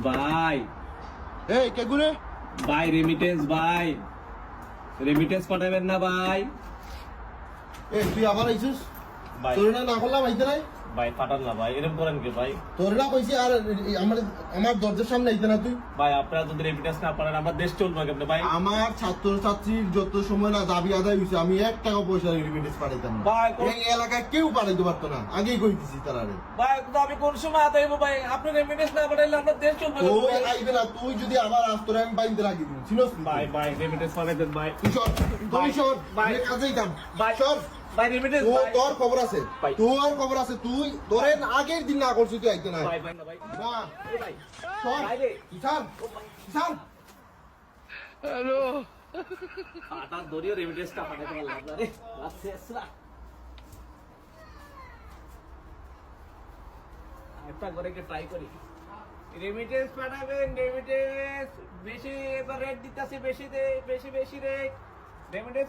ভাই। এই কে গুরে ভাই রেমিটেন্স ভাই। রেমিটেন্স পাঠাবেন না ভাই। এই তুই আবার আইছিস? তোর না না করলাম আইতে নাই? ভাই পাঠান না ভাই এরকম করেন কি ভাই? তোর না কইছি আর আমার আমার দরজার সামনে আইতে না তুই? ভাই আপনারা যদি রেমিটেন্স না পাঠান আমার দেশ চলবে কেমনে ভাই? আমার ছাত্র ছাত্রীর যত সময় না দাবি আদায় হয়েছে আমি এক টাকা পয়সা রিমিটেন্স পাঠাইতাম না। ভাই, এই এলাকায় কেউ পাঠাইতে পারতো না। আগেই কইতেছি তারা রে। ভাই তো আমি কোন সময় আদাইব ভাই? আপনি রেমিটেন্স না পাঠাইলে আমার দেশ চলবে তুই? আইবে না তুই যদি আবার আস তোর আমি বাইন্দে রাখি দিন চিনস? ভাই ভাই রেমিটেন্স পাঠাইতেন ভাই। তুই সর তুই সর ভাই। কাজেই কাম ভাই সর। তোর ভাই তোর খবর আছে? ভাই। তোর খবর আছে তুই তোরে আগের দিন না করছিস তুই আইতে না। ভাই ভাই না ভাই ভাই ভাই রে কিষান কিষান দড়িও রেমিটেন্সটা পাঠাইতে পারলাম না রে। আচ্ছা একটা করে কে ট্রাই করি। রেমিটেন্স পাঠাবেন রেমিটেন্স বেশি এবার রেট দিতেছি বেশি দে বেশি বেশি রে রেমিটেন্স